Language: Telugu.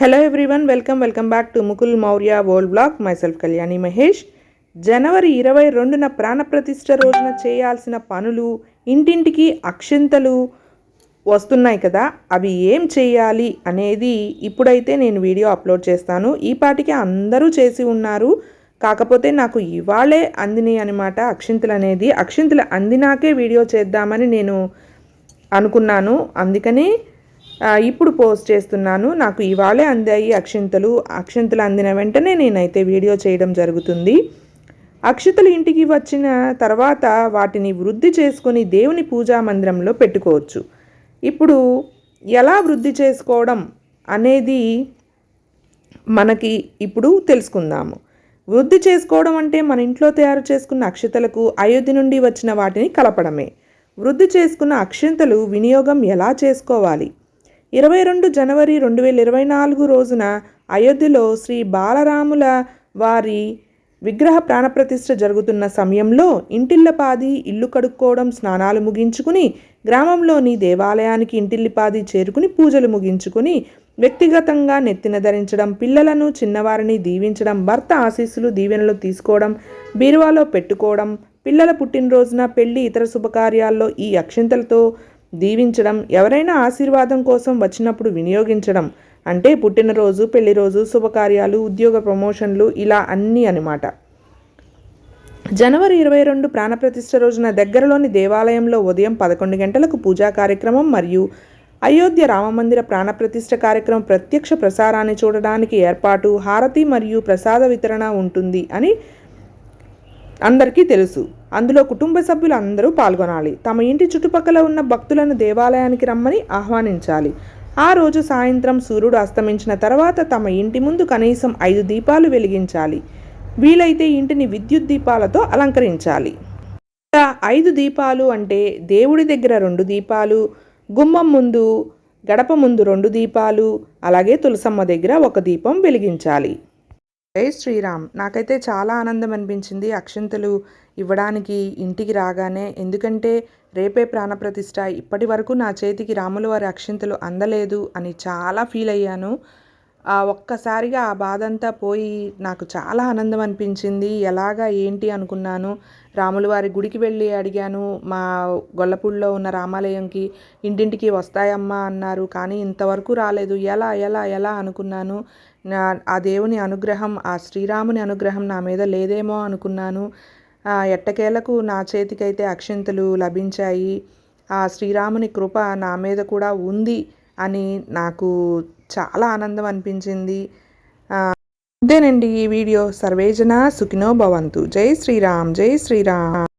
Hello everyone welcome welcome back to Mukul Maurya world blog myself Kalyani Mahesh జనవరి ఇరవై రెండున ప్రాణప్రతిష్ఠ రోజున చేయాల్సిన పనులు ఇంటింటికి అక్షింతలు వస్తున్నాయి కదా అవి ఏం చేయాలి అనేది ఇప్పుడైతే నేను వీడియో అప్లోడ్ చేస్తాను. ఈ పాటికి అందరూ చేసి ఉన్నారు. కాకపోతే నాకు ఇవాళే అందినాయి అనమాట అక్షింతలు అనేది. అక్షింతలు అందినాకే వీడియో చేద్దామని నేను అనుకున్నాను. అందుకని ఇప్పుడు పోస్ట్ చేస్తున్నాను. నాకు ఇవాళే అందాయి అక్షింతలు. అక్షింతలు అందిన వెంటనే నేనైతే వీడియో చేయడం జరుగుతుంది. అక్షతలు ఇంటికి వచ్చిన తర్వాత వాటిని వృద్ధి చేసుకొని దేవుని పూజా మందిరంలో పెట్టుకోవచ్చు. ఇప్పుడు ఎలా వృద్ధి చేసుకోవడం అనేది మనకి ఇప్పుడు తెలుసుకుందాము. వృద్ధి చేసుకోవడం అంటే మన ఇంట్లో తయారు చేసుకున్న అక్షతలకు అయోధ్య నుండి వచ్చిన వాటిని కలపడమే. వృద్ధి చేసుకున్న అక్షంతలు వినియోగం ఎలా చేసుకోవాలి? ఇరవై రెండు జనవరి రెండు వేల ఇరవై నాలుగు రోజున అయోధ్యలో శ్రీ బాలరాముల వారి విగ్రహ ప్రాణప్రతిష్ఠ జరుగుతున్న సమయంలో ఇంటిల్లపాది ఇల్లు కడుక్కోవడం స్నానాలు ముగించుకుని గ్రామంలోని దేవాలయానికి ఇంటిల్లిపాది చేరుకుని పూజలు ముగించుకుని వ్యక్తిగతంగా నెత్తిన ధరించడం పిల్లలను చిన్నవారిని దీవించడం భర్త ఆశీస్సులు దీవెనలు తీసుకోవడం బీరువాలో పెట్టుకోవడం పిల్లల పుట్టినరోజున పెళ్ళి ఇతర శుభకార్యాల్లో ఈ అక్షింతలతో దీవించడం ఎవరైనా ఆశీర్వాదం కోసం వచ్చినప్పుడు వినియోగించడం అంటే పుట్టినరోజు పెళ్ళి రోజు శుభకార్యాలు ఉద్యోగ ప్రమోషన్లు ఇలా అన్నీ అనమాట. జనవరి ఇరవై రెండు ప్రాణప్రతిష్ఠ రోజున దగ్గరలోని దేవాలయంలో ఉదయం పదకొండు గంటలకు పూజా కార్యక్రమం మరియు అయోధ్య రామమందిర ప్రాణప్రతిష్ఠ కార్యక్రమం ప్రత్యక్ష ప్రసారాన్ని చూడడానికి ఏర్పాటు హారతి మరియు ప్రసాద వితరణ ఉంటుంది అని అందరికీ తెలుసు. అందులో కుటుంబ సభ్యులు అందరూ పాల్గొనాలి. తమ ఇంటి చుట్టుపక్కల ఉన్న భక్తులను దేవాలయానికి రమ్మని ఆహ్వానించాలి. ఆ రోజు సాయంత్రం సూర్యుడు అస్తమించిన తర్వాత తమ ఇంటి ముందు కనీసం ఐదు దీపాలు వెలిగించాలి. వీలైతే ఇంటిని విద్యుత్ దీపాలతో అలంకరించాలి. ఐదు దీపాలు అంటే దేవుడి దగ్గర రెండు దీపాలు గుమ్మం ముందు గడప ముందు రెండు దీపాలు అలాగే తులసమ్మ దగ్గర ఒక దీపం వెలిగించాలి. జై శ్రీరామ్. నాకైతే చాలా ఆనందం అనిపించింది అక్షంతలు ఇవ్వడానికి ఇంటికి రాగానే. ఎందుకంటే రేపే ప్రాణప్రతిష్ఠ. ఇప్పటి వరకు నా చేతికి రాముల వారి అక్షంతలు అందలేదు అని చాలా ఫీల్ అయ్యాను. ఒక్కసారిగా ఆ బాధ అంతా పోయి నాకు చాలా ఆనందం అనిపించింది. ఎలాగా ఏంటి అనుకున్నాను. రాముల వారి గుడికి వెళ్ళి అడిగాను. మా గొల్లపూడిలో ఉన్న రామాలయంకి ఇంటింటికి వస్తాయమ్మా అన్నారు. కానీ ఇంతవరకు రాలేదు. ఎలా ఎలా ఎలా అనుకున్నాను. నా ఆ దేవుని అనుగ్రహం ఆ శ్రీరాముని అనుగ్రహం నా మీద లేదేమో అనుకున్నాను. ఎట్టకేలకు నా చేతికైతే అక్షింతలు లభించాయి. ఆ శ్రీరాముని కృప నా మీద కూడా ఉంది. అని నాకు చాలా ఆనందం అనిపించింది. అంతేనండి ఈ వీడియో. సర్వేజన సుఖినో భవంతు. జై శ్రీరామ్ జై శ్రీరామ్.